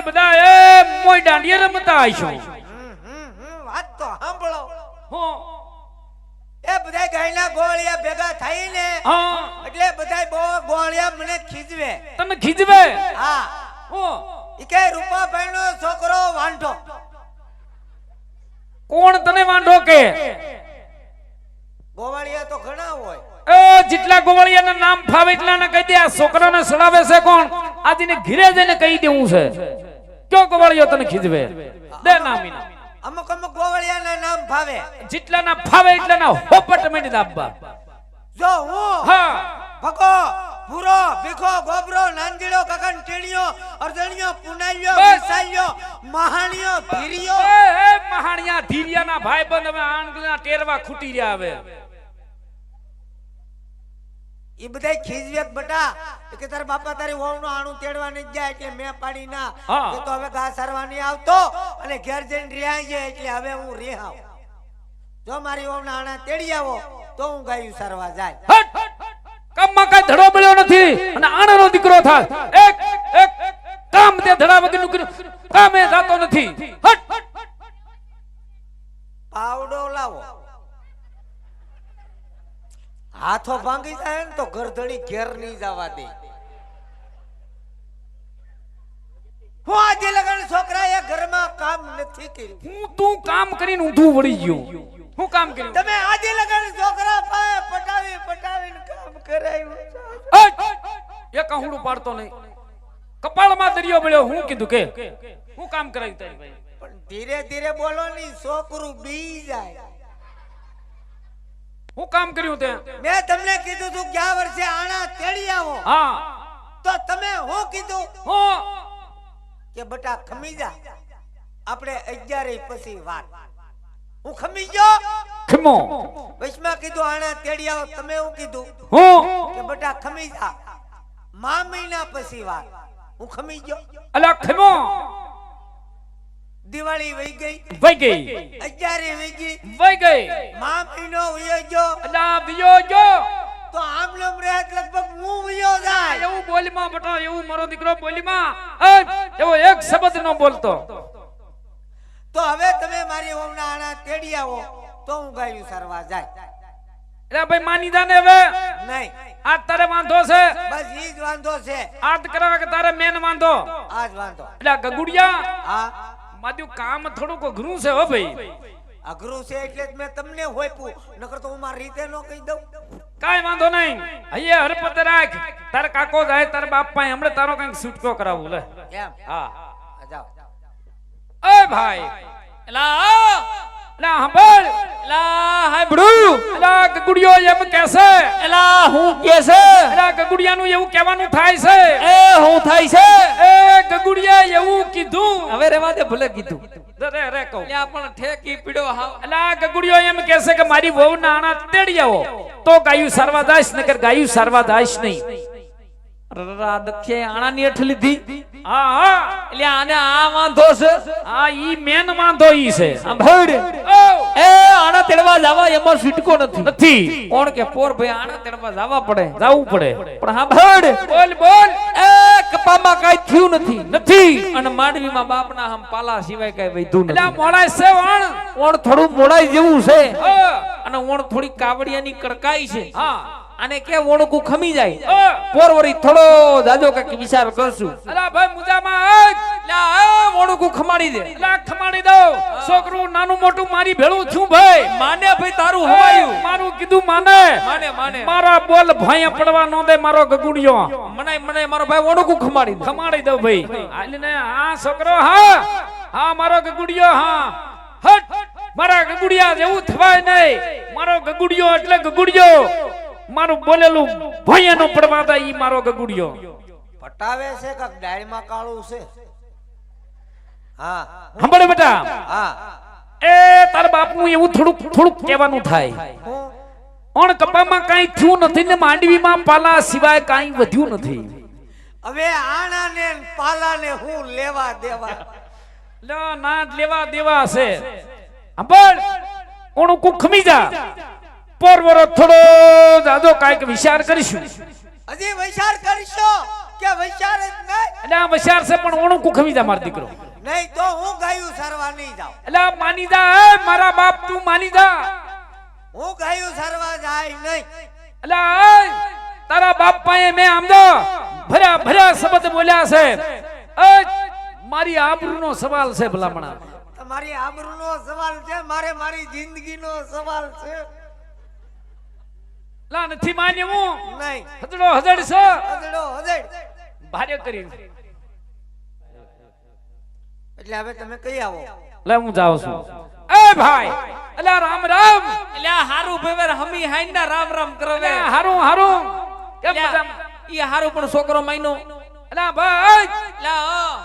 બધા એ મોય દાંડિયા રમતા હમ, વાત તો સાંભળો. હો. એ બધા ગાયના ગોળિયા ભેગા થઈને એટલે બધા બહુ ગોળિયા મને ખીજવે. તમે ખીજવે? હા. હો. કે રૂપાભાઈ નો છોકરો વાંઢો. કોણ તને વાંઢો કે? ગોવાળિયા તો ઘણા હોય. એ જેટલા ગોવાળિયાના નામ ફાવે એટલાને કહી દે આ છોકરાને સડાવે છે કોણ? આજને ઘીરે જઈને કહી દેવું છે. કયો ગોવાળિયો તને ખીજવે? દે નામ અમુક અમુક ગોવાળિયાના નામ ભાવે જેટલાના ફાવે એટલાના હોપટ માંડી દાબવા. જો હું હા. ભગો ભૂરો ભીખો ગોબરો નાંદીડો કગન ટીણીયો અર્ધણીયો પુનાઈયો બસ. મહાણિયો ધીરિયો. એ મહાણિયા ધીરિયાના ભાઈબંધ હવે ટેરવા ખૂટી રહ્યા હવે. ઈ બધાય ખીજવે બટા. એ કે તાર બાપા તારી વહુનો આણું તેડવા નહીં જાય એટલે મેં પાડી ના. તો હવે ઘા સારવા નહીં આવતો અને ઘેર જઈને રહ્યા જાય એટલે હવે હું રિહાવ. જો મારી વહુના આણા તેડી આવો તો હું ગાયું સારવા જાય. કામમાં કઈ ધડો મળ્યો નથી અને આણાનો દીકરો થાય. એક એક કામ તે ધડા વગરનું કામે જાતો નથી. હટ! પાવડો લાવો. હાથો ભાંગી જાય ને તો ગરધણી ઘેર નહીં જવા દે. હું આજે લગન છોકરા એ ઘરમાં કામ નથી કર્યું. હું તું કામ કરીને ઊંધું વળી ગયો. હું કામ કર્યું તમે આજે લગન છોકરા પાસે પટાવી પટાવીને કામ કરાયું એ કહુડું પાડતો નહીં. કપાળમાં દરિયો મળ્યો હું કીધું કે હું કામ કરાવી તારી ભાઈ પણ ધીરે ધીરે બોલો ની છોકરું બી જાય. હું કામ કર્યું તે? મેં તમને કીધું તું ગયા વર્ષે આણા તેડી આવો. હા. તો તમે હું કીધું? હું? કે બટા ખમી જા. આપણે અગિયારે પછી વાત. હું ખમી ગયો? ખમો. વચમાં કીધું આણા તેડી આવો. તમે હું કીધું? હું? કે બટા ખમી જા. મા મહિના પછી વાત. હું ખમી ગયો. અલા ખમો. દિવાળી વહી ગઈ. વહી ગઈ. અગિયારે વહી ગઈ. વહી ગઈ. મા મહિનો વયો ગયો અલા વયો જો. તો આમ લમ રહે લગભગ હું વયો જાય. એવું બોલીમાં બટો એવું મારો દીકરો બોલીમાં. એવો એક શબ્દ નો બોલતો. તો હવે તમે મારી ઓમના આણા તેડી આવો. તો હું ગાયું સરવા જાય. એટલે ભાઈ માની જાને હવે. નહીં. આ તારે વાંધો છે. બસ ઈ જ વાંધો છે. આજ કરાવે કે તારે મેન વાંધો? આ જ વાંધો. એટલે ગગુડિયા? હા. મારું કામ થોડુંક અઘરું છે હો ભાઈ. અઘરું છે એટલે જ મેં તમને હોયપું. નકર તો હું મારી રીતે નો કહી દઉં. કાઈ વાંધો નહીં. અહીંયા હરપત રાખ. તાર કાકો જાય તાર બાપ પાસે. હમણે તારો કંઈક છૂટકો કરાવું લે. એમ હા. જાઓ. એ ભાઈ. એલા એલા સાંભળ. લા હાંભળું લા ગગુડિયો એમ કેસે લા હું કેસે છે? એલા ગગુડિયાનું એવું કહેવાનું થાય છે. એ હું થાય છે? એ ગગુડિયા એવું કીધું. હવે રેવા દે ભલે કીધું. રે રે કહું. ત્યાં પણ ઠેકી પીડો હા એલા ગગુડિયો એમ કહેશે કે મારી વહુ નાણા તેડી આવો. તો ગાયું સારવા દાઈશ નકર ગાયું સારવા દાઈશ નહીં દખે આણાની હેઠ લીધી. હા હા. એટલે આને આ વાંધો છે? આ ઈ મેન વાંધો ઈ છે. સાંભળ. આણા તેડવા જવા એમાં છૂટકો નથી. નથી. કોણ કે પોર ભાઈ આણા તેડવા જવા પડે? જવું પડે. પણ સાંભળ બોલ બોલ. એ કપામાં કાઈ થયું નથી. નથી. અને માંડવીમાં બાપના હમ પાલા સિવાય કઈ વૈધું નથી. એટલે મોળાય છે વણ. ઓણ થોડું મોળાય જેવું છે. અને ઓણ થોડી કાવડિયાની કડકાઈ છે. હા. અને કે ઓણકું ખમી જાય. પોરવરી થોડો જાજો કે વિચાર કરશું. અલા ભાઈ મુજામાં લા ઓણકું ખમાડી દે. ખમાડી દો. છોકરું નાનું મોટું મારી ભેળું છું ભાઈ. માને ભાઈ તારું હવાયું. મારું કીધું માને. માને માને. મારા બોલ ભાઈ પડવા નો દે મારો ગગુડિયો. મને મને મારો ભાઈ ઓણકું ખમાડી દે. ખમાડી દો ભાઈ. હાલીને હા છોકરો હા. હા મારો ગગુડિયો હા. હટ. મારા ગગુડિયા જેવું થવાય નહીં. મારો ગગુડિયો એટલે ગગુડિયો. મારું બોલેલું ભૈયાનો પડવા દે ઈ મારો ગગુડિયો. પટાવે છે કે ડાળમાં કાળું છે? હા. સાંભળે બેટા. હા. એ તાર બાપનું એવું થોડુંક થોડુંક કહેવાનું થાય. ઓણ કપામાં કાંઈ થયું નથી ને માંડવીમાં પાલા સિવાય કાંઈ વધ્યું નથી. હવે આણા ને પાલા ને હું લેવા દેવા? લો ના લેવા દેવા છે. સાંભળ. ઓણું કુ ખમી જા. પોરવરો થોડો જાજો કાંઈક વિચાર કરીશું. હજી વિચાર કરીશો કે વિચાર જ નહીં? એટલે આ વિચાર છે પણ ઓણું કુખમી જા મારો દીકરો. નહીં તો હું ગાયું નહીં જાઉં. એટલે માની જા હે મારા બાપ તું માની જા. હું ગાયું સારવા જાય નહીં. એટલે તારા બાપ પાસે મેં આમ તો ભર્યા ભર્યા શબ્દ બોલ્યા છે. એ મારી આબરૂનો સવાલ છે ભલામણા. તમારી આબરૂનો સવાલ છે મારે મારી જિંદગીનો સવાલ છે. લા નથી માન્ય હું નહીં. હજડો હજડ છે. હજડો હજડ. ભારે કરી. એટલે હવે તમે કઈ આવો. લે હું જાઉં છું. એ ભાઈ એટલે રામ રામ. એટલે હારું ભેવર હમી હાઈના રામ રામ કરવે. હારું હારું. કેમ મજા ઈ હારું પણ છોકરો માયનો એટલે ભાઈ એટલે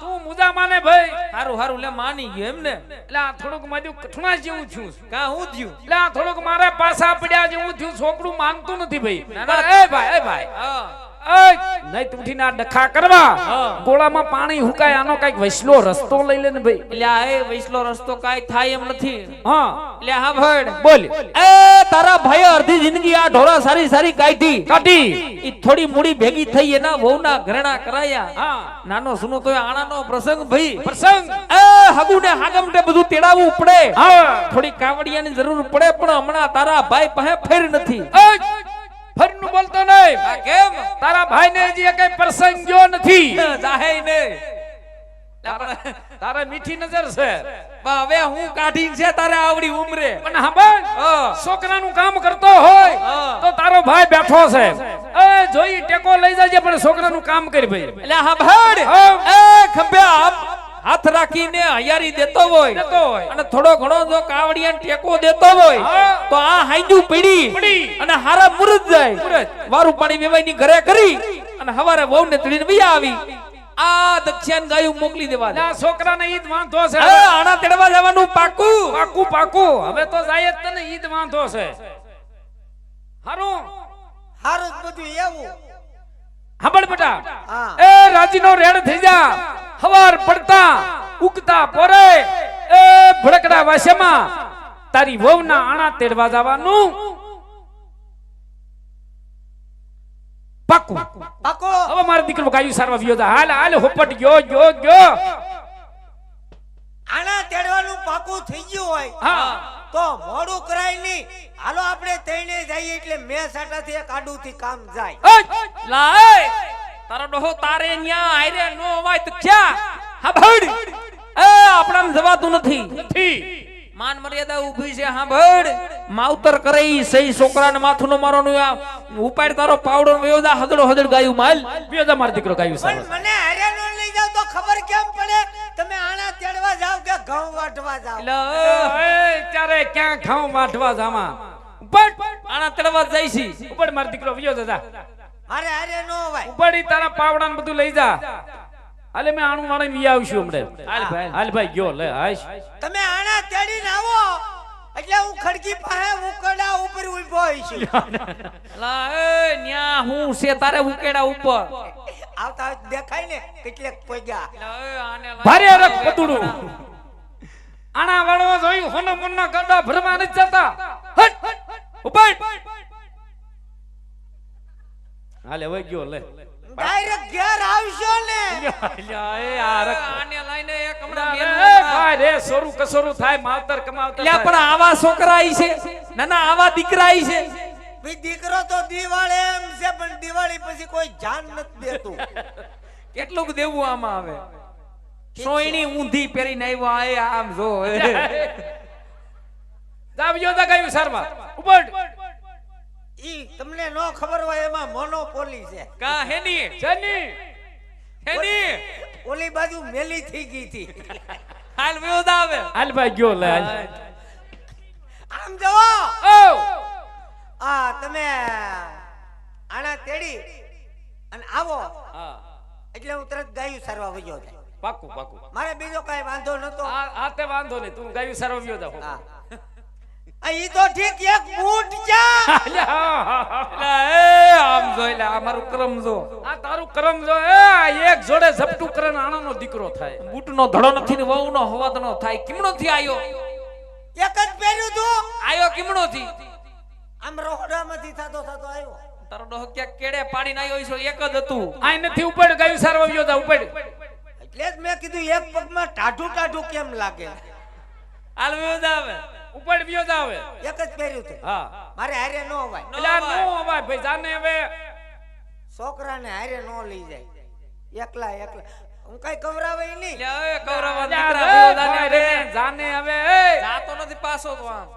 તું મુદા માને ભાઈ. હારું હારું લે માની ગયો એમ ને. એટલે આ થોડુંક માજુ કઠણા જેવું છું. કા હું થયું? એટલે આ થોડુંક મારે પાછા પડ્યા જેવું થયું છોકરું માનતું નથી ભાઈ. એ ભાઈ એ ભાઈ. હા. નહીં તું આ ડખા કરવા. ગોળામાં પાણી હુકાય આનો કંઈક વૈસલો રસ્તો લઈ લે ને ભાઈ. એટલે આ એ વૈસલો રસ્તો કાઈ થાય એમ નથી. હા. એટલે હા ભડ બોલ. એ તારા ભાઈ અડધી જિંદગી આ ઢોરા સારી સારી કાઢી. કાઢી. ઈ થોડી મૂડી ભેગી થઈ એના વહુના ઘરેણા કરાયા. હા. નાનો સુનો તો આણાનો પ્રસંગ ભાઈ. પ્રસંગ. એ હગુ ને હાગમ ને બધું તેડાવવું પડે. હા. થોડી કાવડિયાની જરૂર પડે પણ હમણાં તારા ભાઈ પાસે ફેર નથી. ફરીનું બોલતો નહીં. કેમ? તારા ભાઈને હજી કઈ પ્રસંગ ગયો નથી. જાહે ને. તારે મીઠી નજર છે. હવે હું કાઢી છે તારે આવડી ઉમરે. પણ હા. છોકરા છોકરાનું કામ કરતો હોય તો તારો ભાઈ બેઠો છે. એ જોઈ ટેકો લઈ જાય પણ છોકરાનું કામ કરી ભાઈ. એટલે હા. ભાઈ. એ ખંભે આપ. હાથ રાખીને હયારી દેતો હોય અને થોડો ઘણો જો કાવડિયા ટેકો દેતો હોય તો આ હાઈજુ પડી. અને હારા મુરત જાય. વારું પાણી વેવાઈની ઘરે કરી અને હવારે વહુને તળીને ભૈયા આવી. આ દક્ષિણ ગાયું મોકલી દેવા દે. આ છોકરાને ઈદ વાંધો છે. હવે આણા તેડવા જવાનું પાકું. પાકું પાકું. હવે તો જાય જ તને ઈદ વાંધો છે. હારું? હારું બધું એવું. સાંભળ બેટા. હા. એ રાજીનો રેડ થઈ જા. હવાર પડતા ઉગતા પોરે એ ભડકડા વાસેમાં તારી વહુના આણા તેડવા જવાનું. પાકું. પાકો. હવે મારો દીકરો ગાયું સારવા વિયો હાલ હાલ હોપટ ગયો ગયો ગયો. આણા તેડવાનું પાકું થઈ ગયું હોય હા. તો મોડું કરાય નહીં. હાલો આપણે તઈને જઈએ એટલે મેં સાટાથી એક આડુથી કામ જાય. લાય. તારો ડોહો તારે ન્યા આયરે નો હોય તો ક્યાં? હા ભડ એ આપણાને જવાતું નથી. નથી. માન મર્યાદા ઊભી છે હા ભડ માવતર કરે ઈ સહી છોકરાને માથું મારો નું આ ઉપાડ તારો પાવડો વેવદા હદડો હદડ ગાયું માલ. વિયો માર દીકરો ગાયું સાહેબ મને હારે નો લઈ જાવ તો ખબર કેમ પડે? તમે આણા તેડવા જાવ કે ઘઉં વાટવા જાવ? એ ત્યારે ક્યાં ઘઉં વાટવા જામાં પણ આણા તેડવા જાય છે ઉપર મારો દીકરો વિયો જા. અરે હારે નો ભાઈ. ઉપાડી તારા પાવડા ને બધું લઈ જા. અલે મેં આણું વાળા ને આવશું હમણે. હાલ ભાઈ. હાલ ભાઈ ગયો લે હાશ. તમે આણા તેડીને આવો. એટલે હું ખડકી પાસે ઉકડા ઉપર ઊભો છું. લા એ ન્યા હું છે તારે ઉકેડા ઉપર? આવતા દેખાય ને કેટલે પોગ્યા. લા એ આને ભારે રખ પતુડું. આણા વાળો જોઈ હોનો મોનો ગડા ભરવા નથી જતા. હટ! ઉપર હાલે હવે ગયો લે ડાયરેક્ટ ઘેર આવશો ને આને લઈને એક ભાઈ રે સોરું કસોરું થાય માવતર કમાવતર લે પણ આવા છોકરા ઈ છે ના ના આવા દીકરા ઈ છે ભઈ દીકરો તો દિવાળી એમ છે પણ દિવાળી પછી કોઈ જાન નથી દેતું કેટલુંક દેવું આમાં આવે સોયણી ઊંધી પહેરીને આવ્યો આ એ આમ જો જા વિયો કયું સારવા ઉપર ઈ તમને નો ખબર હોય એમાં મોનોપોલી છે. કા હેની? જની? હેની? ઓલી બાજુ મેલી થઈ ગઈ હતી. હાલ વિરોધ આવે. હાલ ભાઈ ગયો લે આમ જવો ઓ આ તમે આણા તેડી અને આવો. એટલે હું તરત ગાયું સારવા વયો પાકું પાકું. મારે બીજો કઈ વાંધો નતો. આ તે વાંધો નહીં. તું ગાયું સારવા વયો જા હા. આ ઈ તો ઠીક એક બૂટ જા અલ્યા, હા, હા, હા. લા એ આમ જો લે આ મારું કરમ જો. આ તારું કરમ જો એ એક જોડે ઝપટું કરે ને આણાનો દીકરો થાય. બૂટનો ધડો નથી ને વહુનો હવાદનો થાય. કિમણો થી આયો? એક જ પહેર્યું તું. આયો કિમણો થી આમ રોહડામાંથી થાતો થાતો આવ્યો તારો ડોહ ક્યાંક કેડે પાડીને આવ્યો છો એક જ હતું. આ નથી ઉપાડ ગયું સારવા ગયો તા ઉપડ. એટલે જ મેં કીધું એક પગમાં ટાઢું ટાઢું કેમ લાગે? હાલ વેદા આવે ઉપાડ જ આવે. એક જ પહેર્યું હતું. હા. મારે હારે નો અવાય. એટલે આ નો અવાય ભાઈ જાને હવે. છોકરાને હારે નો લઈ જાય. એકલા એકલા. હું કઈ કવરાવે નહીં. રે. જાને હવે જાતો નથી પાછો તો આમ.